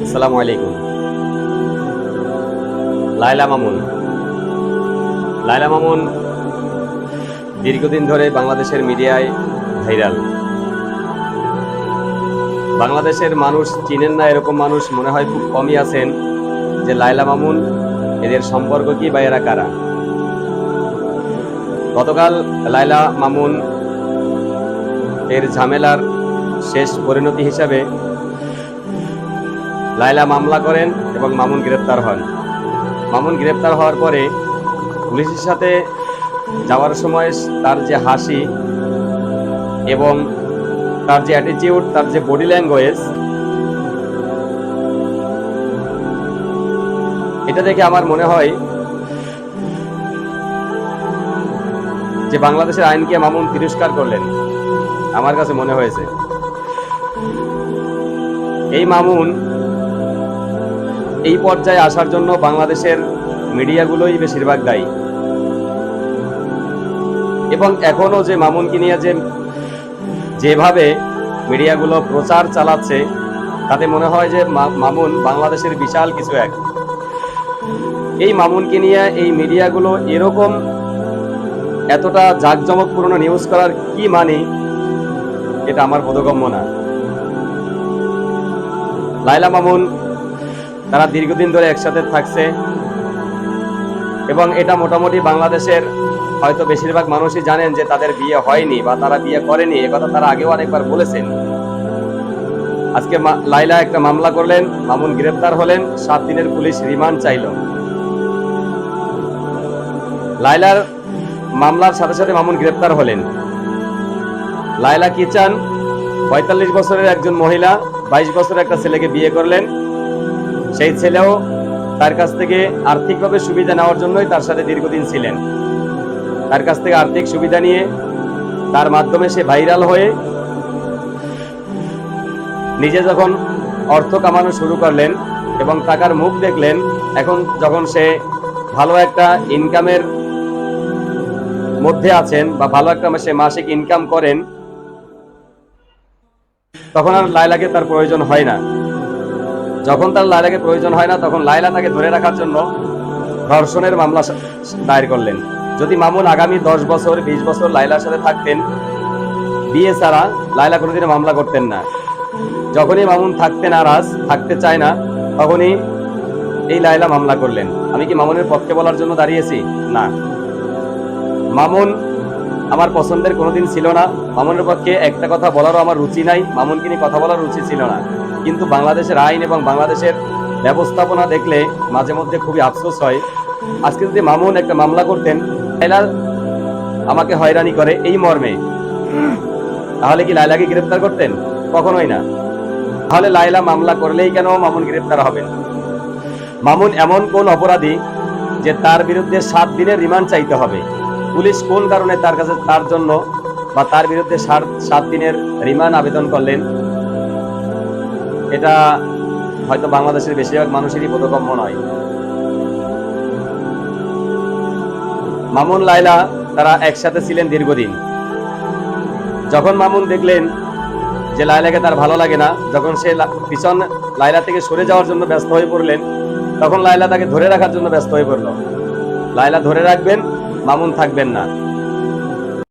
আসসালামু আলাইকুম। লায়লা মামুন। লায়লা মামুন দীর্ঘদিন ধরে বাংলাদেশের মিডিয়ায় ভাইরাল। বাংলাদেশের মানুষ চিনেন না, এরকম মানুষ মনে হয় খুব কমই আছেন যে লায়লা মামুন এদের সম্পর্ক কি বা এরা কারা। গতকাল লায়লা মামুন এর ঝামেলার শেষ পরিণতি হিসাবে লায়লা মামলা করেন এবং মামুন গ্রেপ্তার হন। মামুন গ্রেপ্তার হওয়ার পরে পুলিশের সাথে যাওয়ার সময় তার যে হাসি এবং তার যে অ্যাটিটিউড তার যে বডি ল্যাঙ্গুয়েজ এটা দেখে আমার মনে হয় যে বাংলাদেশের আইনকে মামুন তিরস্কার করলেন, আমার কাছে মনে হয়েছে। এই মামুন এই পর্যায়ে আসার জন্য বাংলাদেশের মিডিয়াগুলোই বেশিরভাগ দায়ী। এবং এখনও যে মামুনকে নিয়ে যে, যেভাবে মিডিয়াগুলো প্রচার চালাচ্ছে, তাতে মনে হয় যে মামুন বাংলাদেশের বিশাল কিছু এক। এই মামুনকে নিয়ে এই মিডিয়াগুলো এরকম এতটা জাঁকজমকপূর্ণ নিউজ করার কি মানে এটা আমার বোধগম্য না। লাইলা মামুন তারা দীর্ঘদিন ধরে একসাথে থাকছে। এবং এটা মোটামুটি বাংলাদেশের হয়তো বেশিরভাগ মানুষই জানেন যে তাদের বিয়ে হয়নি বা তারা বিয়ে করেনি। এ কথা তারা আগেও অনেকবার বলেছেন। আজকে লাইলা একটা মামলা করলেন, মামুন গ্রেপ্তার হলেন, সাত দিনের পুলিশ রিমান্ড চাইল। লাইলার মামলার সাথে সাথে মামুন গ্রেপ্তার হলেন। লাইলা কি চান? পঁয়তাল্লিশ বছরের একজন মহিলা, বাইশ বছরের একটা ছেলেকে বিয়ে করলেন সেই ছেলেও তার কাছ থেকে আর্থিকভাবে সুবিধা নেওয়ার জন্যই তার সাথে দীর্ঘদিন ছিলেন। তার কাছ থেকে আর্থিক সুবিধা নিয়ে তার মাধ্যমে সে ভাইরাল হয়ে নিজে যখন অর্থ কামানো শুরু করলেন এবং টাকার মুখ দেখলেন, এখন যখন সে ভালো একটা ইনকামের মধ্যে আছেন বা ভালো একটা সে মাসিক ইনকাম করেন, তখন আর লাইলাকে তার প্রয়োজন হয় না। যখন তার লাইলাকে প্রয়োজন হয় না, তখন লাইলা তাকে ধরে রাখার জন্য ধর্ষণের মামলা দায়ের করলেন। যদি মামুন আগামী দশ বছর, বিশ বছর লাইলার সাথে থাকতেন, বিয়ে ছাড়া লাইলা কোনোদিনও মামলা করতেন না। যখনই মামুন থাকতে নারাজ, থাকতে চায় না, তখনই এই লাইলা মামলা করলেন। আমি কি মামুনের পক্ষে বলার জন্য দাঁড়িয়েছি? না। মামুন আমার পছন্দের কোনোদিন ছিল না। মামুনের পক্ষে একটা কথা বলারও আমার রুচি নাই। মামুনকে নিয়ে কথা বলার রুচি ছিল না। কিন্তু বাংলাদেশের আইন এবং বাংলাদেশের ব্যবস্থাপনা দেখলে মাঝে মধ্যে খুবই আফসোস হয়। আজকে যদি মামুন একটা মামলা করতেন লাইলা আমাকে হয়রানি করে এই মর্মে। তাহলে কি লাইলাকে গ্রেপ্তার করতেন? কখনোই না। তাহলে লাইলা মামলা করলেই কেন মামুন গ্রেপ্তার হবেন? মামুন এমন কোন অপরাধী যে তার বিরুদ্ধে সাত দিনের রিমান্ড চাইতে হবে। পুলিশ কোন কারণে তার কাছে তার জন্য বা তার বিরুদ্ধে সাত দিনের রিমান্ড আবেদন করলেন এটা হয়তো বাংলাদেশের বেশিরভাগ মানুষেরই বোধগম্য নয়। মামুন লাইলা তারা একসাথে ছিলেন দীর্ঘদিন। যখন মামুন দেখলেন যে লাইলাকে তার ভালো লাগে না, যখন সে পিছন লাইলা থেকে সরে যাওয়ার জন্য ব্যস্ত হয়ে পড়লেন, তখন লাইলা তাকে ধরে রাখার জন্য ব্যস্ত হয়ে পড়ল। লাইলা ধরে রাখবেন, মামুন থাকবেন না।